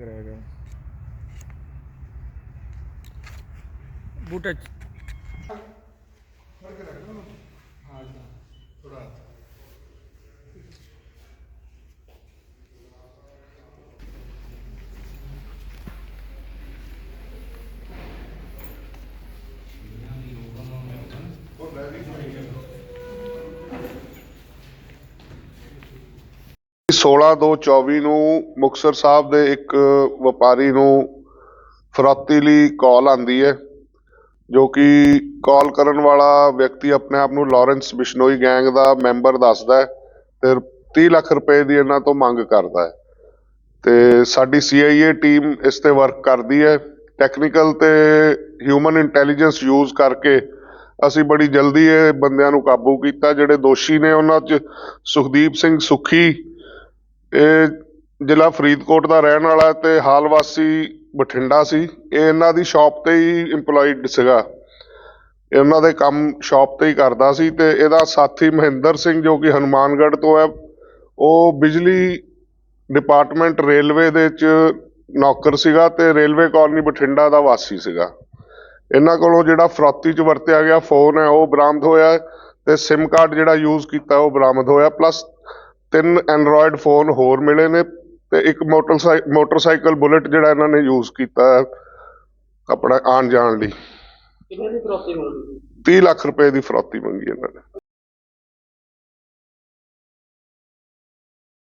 ਕਰਿਆ ਗਿਆ ਬੂਟਾ ਸੋਲਾਂ ਦੋ 24 ਨੂੰ ਮੁਕਤਸਰ ਸਾਹਿਬ ਦੇ ਇੱਕ ਵਪਾਰੀ ਨੂੰ ਫਰੋਤੀ ਲਈ ਕਾਲ ਆਂਦੀ ਹੈ, ਜੋ ਕਿ ਕਾਲ ਕਰਨ ਵਾਲਾ ਵਿਅਕਤੀ ਆਪਣੇ ਆਪ ਨੂੰ ਲਾਰੈਂਸ ਬਿਸ਼ਨੋਈ ਗੈਂਗ ਦਾ ਮੈਂਬਰ ਦੱਸਦਾ ਹੈ ਤੇ 30 ਲੱਖ ਰੁਪਏ ਦੀ ਇਹਨਾਂ ਤੋਂ ਮੰਗ ਕਰਦਾ ਹੈ। ਤੇ ਸਾਡੀ CIA ਟੀਮ ਇਸ ਤੇ ਵਰਕ ਕਰਦੀ ਹੈ। ਟੈਕਨੀਕਲ ਤੇ ਹਿਊਮਨ ਇੰਟੈਲੀਜੈਂਸ ਯੂਜ਼ ਕਰਕੇ ਅਸੀਂ ਬੜੀ ਜਲਦੀ ਇਹ ਬੰਦਿਆਂ ਨੂੰ ਕਾਬੂ ਕੀਤਾ, ਜਿਹੜੇ ਦੋਸ਼ੀ ਨੇ ਉਹਨਾਂ 'ਚ ਸੁਖਦੀਪ ਸਿੰਘ ਸੁਖੀ ਇਹ ਜ਼ਿਲ੍ਹਾ ਫਰੀਦਕੋਟ ਦਾ ਰਹਿਣ ਵਾਲਾ ਹੈ ਤੇ ਹਾਲ ਵਾਸੀ ਬਠਿੰਡਾ ਸੀ। ਇਹ ਇਹਨਾਂ ਦੀ ਸ਼ਾਪ ਤੇ ਹੀ ਇੰਪਲੋਇਡ ਸੀਗਾ। ਇਹ ਉਹਨਾਂ ਦੇ ਕੰਮ ਸ਼ਾਪ ਤੇ ਹੀ ਕਰਦਾ ਸੀ ਤੇ ਇਹਦਾ ਸਾਥੀ ਮਹਿੰਦਰ ਸਿੰਘ ਜੋ ਕਿ ਹਨੂਮਾਨਗੜ੍ਹ ਤੋਂ ਹੈ, ਉਹ ਬਿਜਲੀ ਡਿਪਾਰਟਮੈਂਟ ਰੇਲਵੇ ਦੇ ਚ ਨੌਕਰ ਸੀਗਾ ਤੇ ਰੇਲਵੇ ਕਾਲਨੀ ਬਠਿੰਡਾ ਦਾ ਵਾਸੀ ਸੀਗਾ। ਇਹਨਾਂ ਕੋਲੋਂ ਜਿਹੜਾ ਫਰੋਤੀ ਚ ਵਰਤਿਆ ਗਿਆ ਫੋਨ ਹੈ, ਉਹ ਬਰਾਮਦ ਹੋਇਆ ਹੈ ਤੇ SIM ਕਾਰਡ ਜਿਹੜਾ ਯੂਜ਼ ਕੀਤਾ ਉਹ ਬਰਾਮਦ ਹੋਇਆ। ਪਲੱਸ ਤਿੰਨ ਐਂਡਰੋਇਡ ਫੋਨ ਹੋਰ ਮਿਲੇ ਨੇ ਤੇ ਇੱਕ ਮੋਟਰਸਾਈ ਮੋਟਰਸਾਈਕਲ ਬੁਲਟ ਜਿਹੜਾ ਇਹਨਾਂ ਨੇ ਯੂਜ਼ ਕੀਤਾ ਆਪਣਾ ਆਉਣ ਜਾਣ ਲਈ। ਕਿੰਨੇ ਦੀ ਫਰੋਤੀ ਮਿਲਦੀ 30 ਲੱਖ ਰੁਪਏ ਦੀ ਫਰੌਤੀ ਮੰਗੀ ਇਹਨਾਂ ਨੇ।